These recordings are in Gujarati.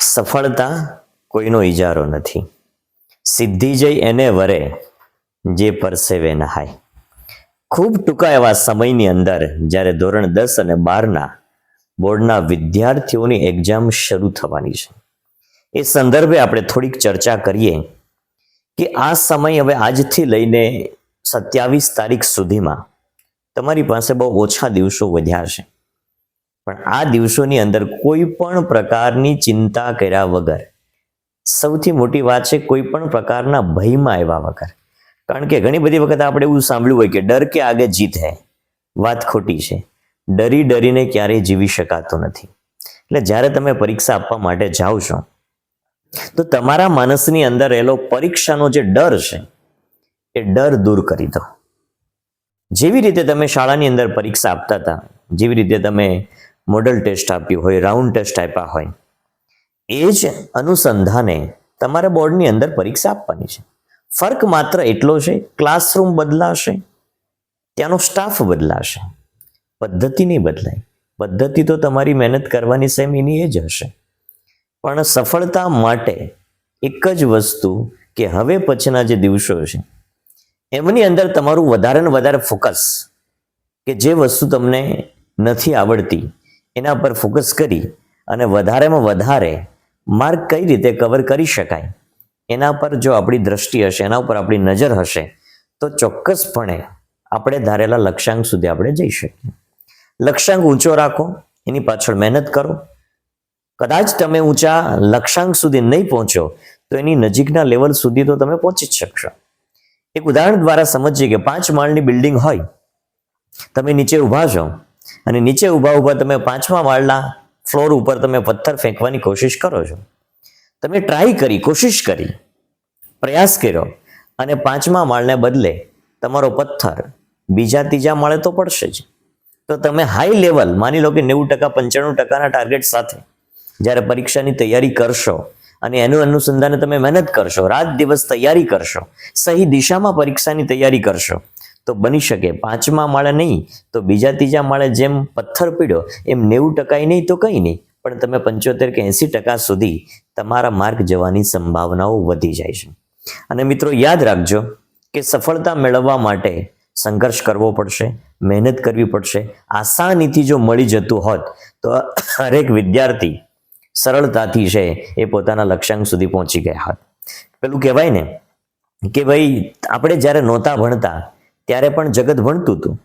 સફળતા કોઈનો ઇજારો નથી. સિદ્ધિ જઈ એને વરે, જે પરસેવે નહાય. ખૂબ ટૂંકા એવા સમયની અંદર, જ્યારે ધોરણ દસ અને બારના બોર્ડના વિદ્યાર્થીઓની એક્ઝામ શરૂ થવાની છે. એ સંદર્ભે આપણે થોડીક ચર્ચા કરીએ કે આ સમય હવે આજથી લઈને સત્યાવીસ તારીખ સુધીમાં તમારી પાસે બહુ ઓછા દિવસો વધ્યા છે. પણ આ દિવસોની અંદર કોઈ પણ પ્રકારની ચિંતા કર્યા વગર, સૌથી મોટી વાત છે કોઈ પણ પ્રકારના ભયમાં આવ્યા વગર. કારણ કે ઘણી બધી વખત આપણે એવું સાંભળ્યું હોય કે ડર કે આગે જીત હે, વાત ખોટી છે. ડરી ડરીને ક્યારેય જીવી શકાતો નથી. એટલે જ્યારે તમે પરીક્ષા આપવા માટે જાઓ છો, તો તમારા માનસની અંદર રહેલો પરીક્ષાનો જે ડર છે, એ ડર દૂર કરી દો. જેવી રીતે તમે શાળાની અંદર પરીક્ષા આપતા હતા, જેવી રીતે તમે મોડલ ટેસ્ટ આપ્યું હોય, રાઉન્ડ ટેસ્ટ આપ્યા હોય. એ જ અનુસંધાને તમારે બોર્ડની અંદર પરીક્ષા આપવાની છે. ફર્ક માત્ર એટલો છે, ક્લાસરૂમ બદલાશે, ત્યાંનો સ્ટાફ બદલાશે, પદ્ધતિ નહીં બદલાય. પદ્ધતિ તો તમારી મહેનત કરવાની સેમ એની એ જ હશે. પણ સફળતા માટે એક જ વસ્તુ કે હવે પછીના જે દિવસો છે, એમની અંદર તમારું વધારે ને વધારે ફોકસ કે જે વસ્તુ તમને નથી આવડતી એના પર ફોકસ કરી અને વધારેમાં વધારે માર્ગ કઈ રીતે કવર કરી શકાય, એના પર જો આપણી દ્રષ્ટિ હશે, એના ઉપર આપણી નજર હશે, તો ચોક્કસપણે આપણે ધારેલા લક્ષ્યાંક સુધી આપણે જઈ શકીએ. લક્ષ્યાંક ઊંચો રાખો, એની પાછળ મહેનત કરો. કદાચ તમે ઊંચા લક્ષ્યાંક સુધી નહીં પહોંચો તો એની નજીકના લેવલ સુધી તો તમે પહોંચી જ શકશો. એક ઉદાહરણ દ્વારા સમજીએ કે પાંચ માળની બિલ્ડિંગ હોય, તમે નીચે ઊભા છો અને નીચે ઊભા ઊભા તમે પાંચમા માળના ફ્લોર ઉપર તમે પથ્થર ફેંકવાની કોશિશ કરો છો. તમે ટ્રાય કરી, કોશિશ કરી, પ્રયાસ કર્યો અને પાંચમા માળને બદલે તમારો પથ્થર બીજા ત્રીજા માળે તો પડશે જ. તો તમે હાઈ લેવલ માની લો કે નેવું ટકા, પંચાણું ટકાના ટાર્ગેટ સાથે જ્યારે પરીક્ષાની તૈયારી કરશો અને એનું અનુસંધાને તમે મહેનત કરશો, રાત દિવસ તૈયારી કરશો, સહી દિશામાં પરીક્ષાની તૈયારી કરશો તો બની શકે. પાંચમા માળે નહીં, તો બીજા ત્રીજા માળે જેમ પથ્થર પીડ્યો એમ નેવું ટકાય નહીં તો કંઈ નહીં. પણ તમે પંચોતેર કે એંસી ટકા સુધી તમારા માર્ગ જવાની સંભાવનાઓ વધી જાય છે. અને મિત્રો યાદ રાખજો કે સફળતા મેળવવા માટે સંઘર્ષ કરવો પડશે, મહેનત કરવી પડશે. આસાનીથી જો મળી જતું હોત, તો હરેક વિદ્યાર્થી સરળતાથી છે એ પોતાના લક્ષ્યાંક સુધી પહોંચી ગયા હોત. પેલું કહેવાય ને કે ભાઈ, આપણે જ્યારે નહોતા ભણતા ત્યારે પણ જગત ભણતું હતું.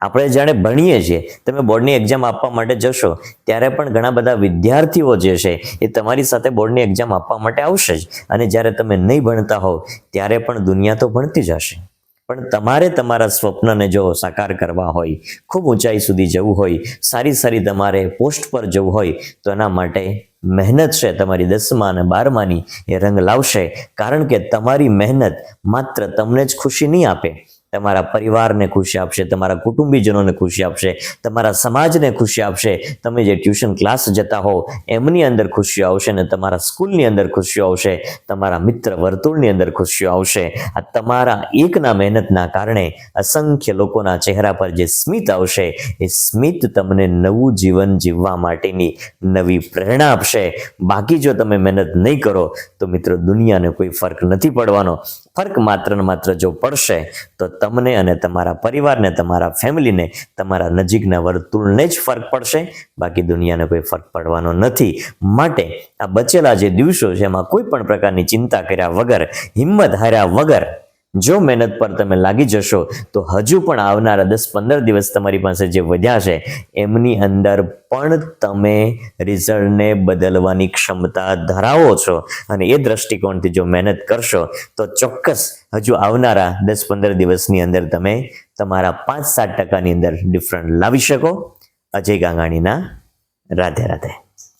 આપણે જાણે ભણીએ છીએ. તમે બોર્ડની એક્ઝામ આપવા માટે જશો, ત્યારે પણ ઘણા બધા વિદ્યાર્થીઓ જે છે, એ તમારી સાથે બોર્ડની એક્ઝામ આપવા માટે આવશે જ. અને જ્યારે તમે નહીં ભણતા હોવ, ત્યારે પણ દુનિયા તો ભણતી જ હશે. પણ તમારે તમારા સ્વપ્નને જો સાકાર કરવા હોય, ખૂબ ઊંચાઈ સુધી જવું હોય, સારી સારી તમારે પોસ્ટ પર જવું હોય, તો એના માટે મહેનત છે તમારી દસમા અને બારમાની એ રંગ લાવશે. કારણ કે તમારી મહેનત માત્ર તમને જ ખુશી નહીં આપે તમારા પરિવારને ખુશી આપશે, તમારા કુટુંબીજનોને ખુશી આપશે, તમારા સમાજને ખુશી આપશે. તમે જે ટ્યુશન ક્લાસ જતા હો એમની અંદર ખુશીઓ આવશે ને તમારા સ્કૂલની અંદર ખુશીઓ આવશે, તમારા મિત્ર વર્તુળની અંદર ખુશીઓ આવશે. આ તમારા એકના મહેનતના કારણે અસંખ્ય લોકોના ચહેરા પર જે સ્મિત આવશે, એ સ્મિત તમને નવું જીવન જીવવા માટેની નવી પ્રેરણા આપશે. બાકી જો તમે મહેનત નહીં કરો, તો મિત્રો દુનિયાને કોઈ ફરક નથી પડવાનો. ફરક માત્ર ને માત્ર જો પડશે, તો તમને અને તમારા પરિવારને, તમારા ફેમિલીને, તમારા નજીકના વર્તુળને જ ફરક પડશે. બાકી દુનિયાને કોઈ ફરક પડવાનો નથી. માટે આ બચેલા જે દિવસો છે, એમાં કોઈ પણ પ્રકારની ચિંતા કર્યા વગર, હિંમત હાર્યા વગર જો મહેનત પર તમે લાગી જશો, તો હજુ પણ આવનારા દસ પંદર દિવસ તમારી પાસે જે વધ્યા છે, એમની અંદર પણ તમે રિઝલ્ટને બદલવાની ક્ષમતા ધરાવો છો. અને એ દ્રષ્ટિકોણથી જો મહેનત કરશો, તો ચોક્કસ હજુ આવનારા દસ પંદર દિવસની અંદર તમે તમારા પાંચ સાત ટકાની અંદર ડિફરન્ટ લાવી શકો. અજય ગાંગાણીના રાધે રાધે.